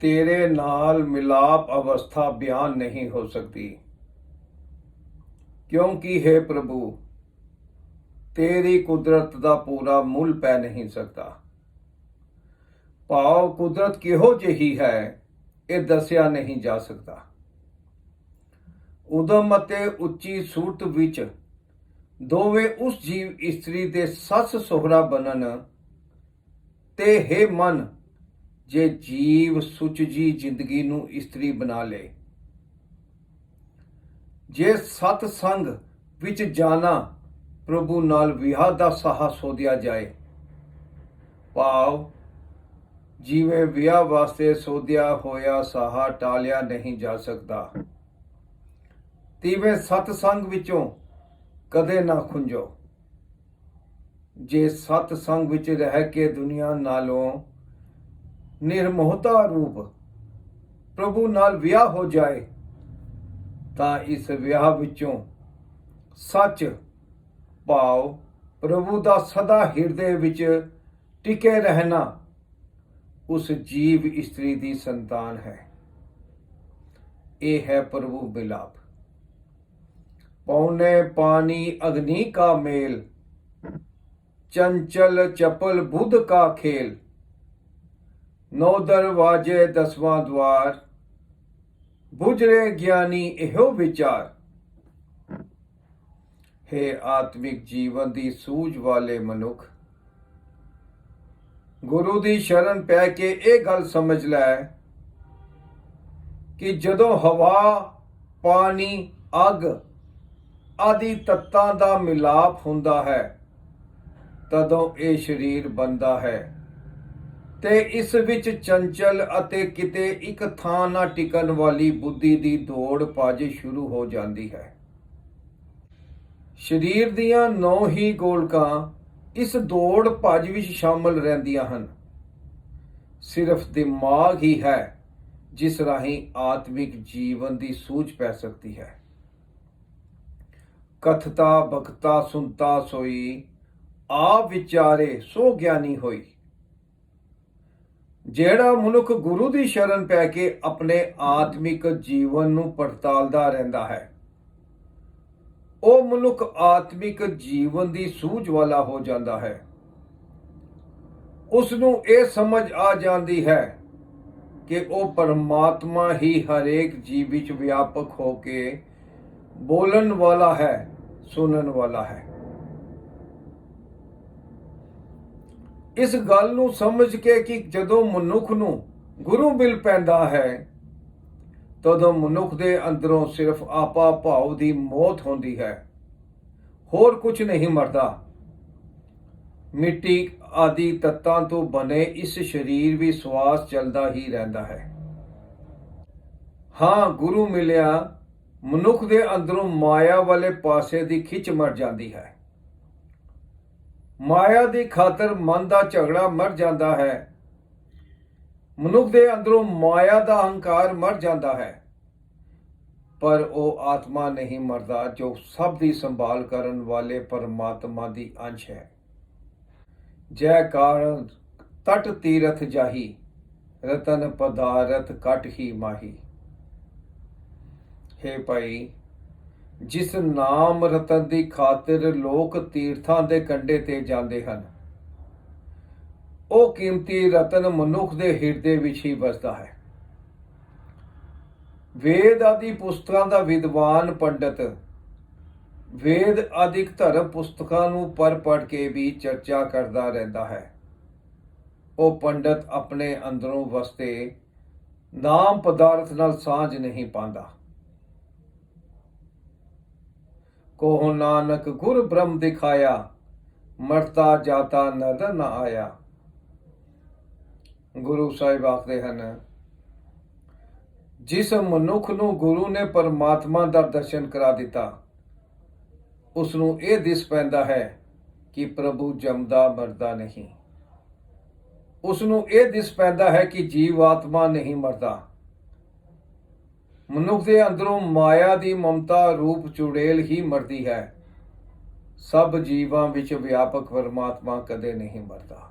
ਤੇਰੇ ਨਾਲ ਮਿਲਾਪ ਅਵਸਥਾ ਬਿਆਨ ਨਹੀਂ ਹੋ ਸਕਦੀ। ਕਿਉਂਕਿ ਹੈ ਪ੍ਰਭੂ, ਤੇਰੀ ਕੁਦਰਤ ਦਾ ਪੂਰਾ ਮੁੱਲ ਪੈ ਨਹੀਂ ਸਕਦਾ। ਭਾਵ ਕੁਦਰਤ ਕਿਹੋ ਜਿਹੀ ਹੈ, ਇਹ ਦੱਸਿਆ ਨਹੀਂ ਜਾ ਸਕਦਾ। ਉਦਮ ਅਤੇ ਉੱਚੀ ਸੂਰਤ ਵਿੱਚ ਦੋਵੇਂ ਉਸ ਜੀਵ ਇਸਤਰੀ ਦੇ ਸੱਸ ਸੋਹਰਾ ਬਣਨ ਤੇ ਹੈ ਮਨ ਜੇ ਜੀਵ ਸੁਚਜੀ ਜ਼ਿੰਦਗੀ ਨੂੰ ਇਸਤਰੀ ਬਣਾ ਲੇ। ਜੇ ਸਤ ਸੰਗ ਵਿੱਚ ਜਾਣਾ ਪ੍ਰਭੂ ਨਾਲ ਵਿਆਹ ਦਾ ਸਾਹ ਸੋਧਿਆ ਜਾਏ, ਭਾਵ ਜਿਵੇਂ ਵਿਆਹ ਵਾਸਤੇ ਸੋਧਿਆ ਹੋਇਆ ਸਾਹਾ ਟਾਲਿਆ ਨਹੀਂ ਜਾ ਸਕਦਾ, ਤਿਵੇਂ ਸਤ ਸੰਗ ਵਿੱਚੋਂ ਕਦੇ ਨਾ ਖੁੰਝੋ। ਜੇ ਸਤ ਸੰਗ ਵਿੱਚ ਰਹਿ ਕੇ ਦੁਨੀਆ ਨਾਲੋਂ ਨਿਰਮੋਹਤਾ ਰੂਪ। ਪ੍ਰਭੂ ਨਾਲ ਵਿਆਹ ਹੋ ਜਾਏ, ਤਾਂ ਇਸ ਵਿਆਹ ਵਿੱਚੋਂ ਸੱਚ ਭਾਵ ਪ੍ਰਭੂ ਦਾ ਸਦਾ ਹਿਰਦੇ ਵਿੱਚ ਟਿਕੇ ਰਹਿਣਾ ਉਸ ਜੀਵ ਇਸਤਰੀ ਦੀ ਸੰਤਾਨ ਹੈ। ਇਹ ਹੈ ਪ੍ਰਭੂ ਬਿਲਾਪ। ਪੌਨੇ ਪਾਣੀ ਅਗਨੀ ਕਾ ਮੇਲ, ਚੰਚਲ ਚਪਲ ਬੁੱਧ ਕਾ ਖੇਲ। ਨੌ ਦਰਵਾਜੇ ਦਸਵਾਂ ਦਵਾਰ, ਬੁਝਰੇ ਗਿਆਨੀ ਇਹੋ ਵਿਚਾਰ। ਹੈ ਆਤਮਿਕ ਜੀਵਨ ਦੀ ਸੂਝ ਵਾਲੇ ਮਨੁੱਖ, ਗੁਰੂ ਦੀ ਸ਼ਰਨ ਪੈ ਕੇ ਇਹ ਗੱਲ ਸਮਝ ਲੈ ਕਿ ਜਦੋਂ ਹਵਾ, ਪਾਣੀ, ਅੱਗ ਆਦਿ ਤੱਤਾਂ ਦਾ ਮਿਲਾਪ ਹੁੰਦਾ ਹੈ, ਤਦੋਂ ਇਹ ਸਰੀਰ ਬਣਦਾ ਹੈ। ਤੇ ਇਸ ਵਿੱਚ ਚੰਚਲ ਅਤੇ ਕਿਤੇ ਇੱਕ ਥਾਂ ਨਾ ਟਿਕਣ ਵਾਲੀ ਬੁੱਧੀ ਦੀ ਦੌੜ ਭੱਜ ਸ਼ੁਰੂ ਹੋ ਜਾਂਦੀ ਹੈ। ਸਰੀਰ ਦੀਆਂ ਨੌ ਹੀ ਗੋਲਕਾਂ ਇਸ ਦੌੜ ਭੱਜ ਵਿੱਚ ਸ਼ਾਮਲ ਰਹਿੰਦੀਆਂ ਹਨ। ਸਿਰਫ ਦਿਮਾਗ ਹੀ ਹੈ, ਜਿਸ ਰਾਹੀਂ ਆਤਮਿਕ ਜੀਵਨ ਦੀ ਸੂਝ ਪੈ ਸਕਦੀ ਹੈ। ਕਥਤਾ, ਬਖਤਾ, ਸੁਨਤਾ ਸੋਈ, ਆਪ ਵਿਚਾਰੇ ਸੋ ਗਿਆਨੀ ਹੋਈ। ਜਿਹੜਾ ਮਨੁੱਖ ਗੁਰੂ ਦੀ ਸ਼ਰਨ ਪੈ ਕੇ ਆਪਣੇ ਆਤਮਿਕ ਜੀਵਨ ਨੂੰ ਪੜਤਾਲਦਾ ਰਹਿੰਦਾ ਹੈ, ਉਹ ਮਨੁੱਖ ਆਤਮਿਕ ਜੀਵਨ ਦੀ ਸੂਝ ਵਾਲਾ ਹੋ ਜਾਂਦਾ ਹੈ। ਉਸ ਨੂੰ ਇਹ ਸਮਝ ਆ ਜਾਂਦੀ ਹੈ ਕਿ ਉਹ ਪਰਮਾਤਮਾ ਹੀ ਹਰੇਕ ਜੀਵ ਵਿੱਚ ਵਿਆਪਕ ਹੋ ਕੇ ਬੋਲਣ ਵਾਲਾ ਹੈ, ਸੁਣਨ ਵਾਲਾ ਹੈ। ਇਸ ਗੱਲ ਨੂੰ ਸਮਝ ਕੇ ਕਿ ਜਦੋਂ ਮਨੁੱਖ ਨੂੰ ਗੁਰੂ ਮਿਲ ਪੈਂਦਾ ਹੈ, ਤਦੋਂ ਮਨੁੱਖ ਦੇ ਅੰਦਰੋਂ ਸਿਰਫ ਆਪਾ ਭਾਵ ਦੀ ਮੌਤ ਹੁੰਦੀ ਹੈ। ਹੋਰ ਕੁਝ ਨਹੀਂ ਮਰਦਾ। ਮਿੱਟੀ ਆਦਿ ਤੱਤਾਂ ਤੋਂ ਬਨੇ ਇਸ ਸਰੀਰ ਵੀ ਸਵਾਸ ਚੱਲਦਾ ਹੀ ਰਹਿੰਦਾ ਹੈ। ਹਾਂ, ਗੁਰੂ ਮਿਲਿਆ ਮਨੁੱਖ ਦੇ ਅੰਦਰੋਂ ਮਾਇਆ ਵਾਲੇ ਪਾਸੇ ਦੀ ਖਿੱਚ ਮਰ ਜਾਂਦੀ ਹੈ। ਮਾਇਆ ਦੀ ਖਾਤਰ ਮਨ ਦਾ ਝਗੜਾ ਮਰ ਜਾਂਦਾ ਹੈ। ਮਨੁੱਖ ਦੇ ਅੰਦਰੋਂ ਮਾਇਆ ਦਾ ਅਹੰਕਾਰ ਮਰ ਜਾਂਦਾ ਹੈ। ਪਰ ਉਹ ਆਤਮਾ ਨਹੀਂ ਮਰਦਾ ਜੋ ਸਭ ਦੀ ਸੰਭਾਲ ਕਰਨ ਵਾਲੇ ਪਰਮਾਤਮਾ ਦੀ ਅੰਸ਼ ਹੈ। ਜੈ ਕਾਰਨ ਤਟ ਤੀਰਥ ਜਾਹੀ, ਰਤਨ ਪਦਾਰਥ ਕਟ ਹੀ ਮਾਹੀ। ਹੈ ਭਾਈ ਜਿਸ ਨਾਮ ਰਤਨ ਦੀ ਖਾਤਰ ਲੋਕ ਤੀਰਥਾਂ ਦੇ ਕੰਢੇ ਤੇ ਜਾਂਦੇ ਹਨ। ਉਹ ਕੀਮਤੀ ਰਤਨ ਮਨੁੱਖ ਦੇ ਹਿਰਦੇ ਵਿੱਚ ਹੀ ਵਸਦਾ ਹੈ। ਵੇਦ ਆਦਿ ਪੁਸਤਕਾਂ ਦਾ ਵਿਦਵਾਨ ਪੰਡਤ, ਵੇਦ ਆਦਿਕ ਧਰਮ ਪੁਸਤਕਾਂ ਨੂੰ ਪੜ ਪੜ ਕੇ ਵੀ ਚਰਚਾ ਕਰਦਾ ਰਹਿੰਦਾ ਹੈ। ਉਹ ਪੰਡਤ ਆਪਣੇ ਅੰਦਰੋਂ ਵਸਤੇ ਨਾਮ ਪਦਾਰਥ ਨਾਲ ਸਾਂਝ ਨਹੀਂ ਪਾਉਂਦਾ। ਕੋਹ ਨਾਨਕ ਗੁਰ ਬ੍ਰਹਮ ਦਿਖਾਇਆ, ਮਰਤਾ ਜਾਤਾ ਨਦਰ ਨ ਆਇਆ। ਗੁਰੂ ਸਾਹਿਬ ਆਖਦੇ ਹਨ, ਜਿਸ ਮਨੁੱਖ ਨੂੰ ਗੁਰੂ ਨੇ ਪਰਮਾਤਮਾ ਦਾ ਦਰਸ਼ਨ ਕਰਾ ਦਿੱਤਾ ਉਸ ਨੂੰ ਇਹ ਦਿਸ ਪੈਂਦਾ ਹੈ ਕਿ ਪ੍ਰਭੂ ਜਮਦਾ ਮਰਦਾ ਨਹੀਂ। ਉਸ ਨੂੰ ਇਹ ਦਿਸ ਪੈਂਦਾ ਹੈ ਕਿ ਜੀਵ ਆਤਮਾ ਨਹੀਂ ਮਰਦਾ। ਮਨੁੱਖ ਦੇ ਅੰਦਰੋਂ ਮਾਇਆ ਦੀ ਮਮਤਾ ਰੂਪ ਚੁੜੇਲ ਹੀ ਮਰਦੀ ਹੈ। ਸਭ ਜੀਵਾਂ ਵਿੱਚ ਵਿਆਪਕ ਪਰਮਾਤਮਾ ਕਦੇ ਨਹੀਂ ਮਰਦਾ।